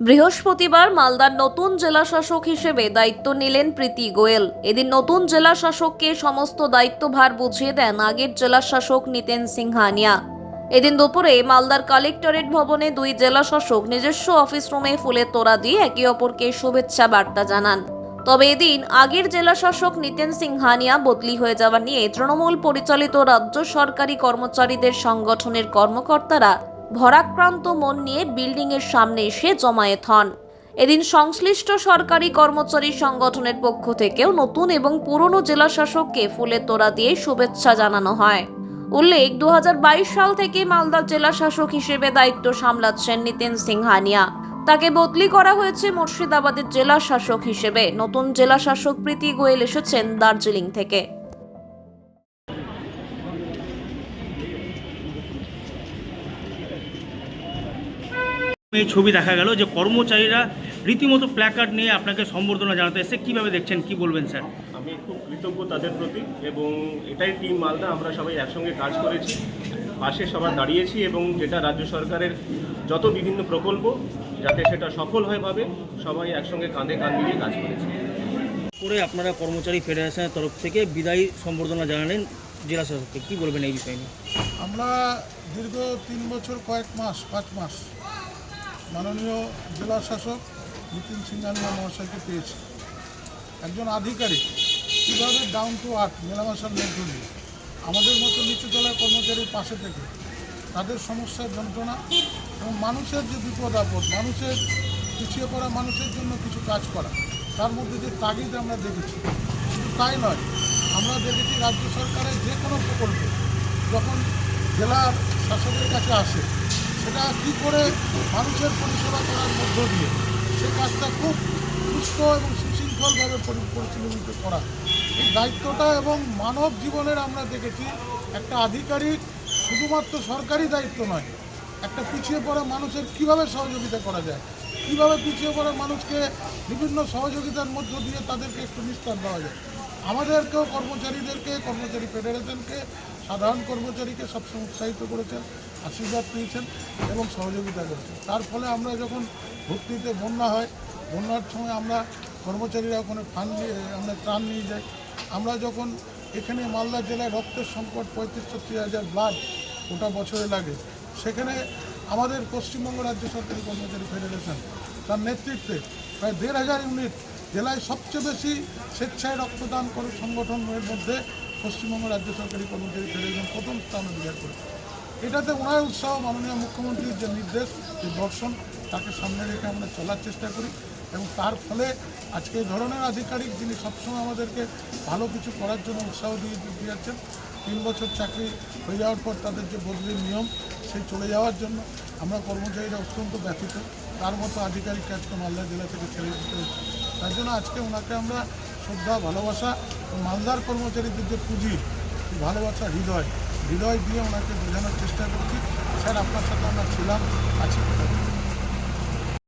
বৃহস্পতিবার মালদার নতুন জেলা শাসক হিসেবে দায়িত্ব নিলেন প্রীতি গোয়েল। এদিন নতুন জেলা শাসককে সমস্ত দায়িত্বভার বুঝিয়ে দেন আগের জেলা শাসক নিতেন সিংহানিয়া। এদিন দুপুরে মালদার কালেক্টরেট ভবনে দুই জেলা শাসক নিজস্ব অফিস রুমে ফুলের তোড়া দিয়ে একে অপরকে শুভেচ্ছা বার্তা জানান। তবে এদিন আগের জেলা শাসক নিতেন সিংহানিয়া বদলি হয়ে যাওয়া নিয়ে তৃণমূল পরিচালিত রাজ্য সরকারি কর্মচারীদের সংগঠনের কর্মকর্তারা ভরাক্রান্ত মন নিয়ে বিল্ডিং এর সামনে এসে জমায়েত হন। এদিন সংশ্লিষ্ট সরকারি কর্মচারী সংগঠনের পক্ষ থেকেও নতুন এবং পুরনো জেলা শাসককে ফুলের তোড়া দিয়ে শুভেচ্ছা জানানো হয়। উল্লেখ দু হাজার বাইশ সাল থেকে মালদা জেলা শাসক হিসেবে দায়িত্ব সামলাচ্ছেন নিতেন সিংহানিয়া। তাকে বদলি করা হয়েছে মুর্শিদাবাদের জেলা শাসক হিসেবে। নতুন জেলা শাসক প্রীতি গোয়েল এসেছেন দার্জিলিং থেকে। এই ছবি দেখা গেল যে কর্মচারীরা রীতিমতো প্ল্যাকার্ড নিয়ে আপনাকে সম্বর্ধনা জানাতে এসে কীভাবে দেখছেন? কি বলবেন স্যার? আমি খুব কৃতজ্ঞ তাদের প্রতি এবং এটাই টিম মালদা। আমরা সবাই একসঙ্গে কাজ করেছি পাশে সবার দাঁড়িয়েছি এবং যেটা রাজ্য সরকারের যত বিভিন্ন প্রকল্প যাতে সেটা সফল হয় ভাবে সবাই একসঙ্গে কাঁধে কাঁধ মিলিয়ে কাজ করেছি। করে আপনারা কর্মচারী ফেডারেশনের তরফ থেকে বিদায়ী সম্বর্ধনা জানালেন জেলা শাসককে কী বলবেন এই বিষয় নিয়ে? আমরা দীর্ঘ তিন বছর কয়েক মাস পাঁচ মাস মাননীয় জেলা শাসক নিতিন সিংহানিয়া মহাশয়কে পেয়েছি। একজন আধিকারিক, কীভাবে ডাউন টু আর্থ মেলামেশার মধ্য আমাদের মতো নিচু তলার কর্মচারীর পাশে থেকে তাদের সমস্যার যন্ত্রণা এবং মানুষের যে বিপদ আপদ, মানুষের পিছিয়ে পড়া মানুষের জন্য কিছু কাজ করা, তার মধ্যে যে তাগিদ আমরা দেখেছি, শুধু তাই নয়, আমরা দেখেছি রাজ্য সরকারের যে কোনো প্রকল্প যখন জেলার শাসকের কাছে আসে সেটা কী করে মানুষের পরিষেবা করার মধ্য দিয়ে সে কাজটা খুব সুস্থ এবং সুশৃঙ্খলভাবে পরিচালিত করা। এই দায়িত্বটা এবং মানব জীবনের আমরা দেখেছি, একটা আধিকারিক শুধুমাত্র সরকারি দায়িত্ব নয়, একটা পিছিয়ে পড়া মানুষের কীভাবে সহযোগিতা করা যায়, কীভাবে পিছিয়ে পড়া মানুষকে বিভিন্ন সহযোগিতার মধ্য দিয়ে তাদেরকে একটু নিস্তার দেওয়া যায়। আমাদেরকেও কর্মচারীদেরকে, কর্মচারী ফেডারেশনকে সাধারণ কর্মচারীকে সবসময় উৎসাহিত করেছেন, আশীর্বাদ পেয়েছেন এবং সহযোগিতা করেছেন। তার ফলে আমরা যখন ভর্তিতে বন্যা হয়, বন্যার সময় আমরা কর্মচারীরা ওখানে ফান্ড নিয়ে, আমরা ত্রাণ নিয়ে যাই। আমরা যখন এখানে মালদা জেলায় রক্তের সংকট পঁয়ত্রিশ ছত্রিশ হাজার ব্লাড গোটা বছরে লাগে, সেখানে আমাদের পশ্চিমবঙ্গ রাজ্য সরকারি কর্মচারী ফেডারেশন তার নেতৃত্বে প্রায় দেড় হাজার ইউনিট জেলায় সবচেয়ে বেশি স্বেচ্ছায় রক্তদান করে, সংগঠনের মধ্যে পশ্চিমবঙ্গ রাজ্য সরকারি কর্মচারী ফেডারেশন প্রথম স্থান অধিকার করেছে এটাতে ওনার উৎসাহ, মাননীয় মুখ্যমন্ত্রীর যে নির্দেশ, যে দর্শন, তাকে সামনে রেখে আমরা চলার চেষ্টা করি এবং তার ফলে আজকে এই ধরনের আধিকারিক যিনি সবসময় আমাদেরকে ভালো কিছু করার জন্য উৎসাহ দিয়ে যাচ্ছেন তিন বছর চাকরি হয়ে যাওয়ার পর তাদের যে বদলির নিয়ম, সেই চলে যাওয়ার জন্য আমরা কর্মচারীরা অত্যন্ত ব্যথিত। তার মতো আধিকারিক আজকে মালদা জেলা থেকে ছেড়ে দিতে হচ্ছে। তার জন্য আজকে ওনাকে আমরা শ্রদ্ধা, ভালোবাসা মালদার কর্মচারীদের যে পুঁজি, ভালোবাসা, হৃদয়। হৃদয় দিয়ে ওনাকে বোঝানোর চেষ্টা করছি। স্যার, আপনার সাথে আমরা ছিলাম, আছি।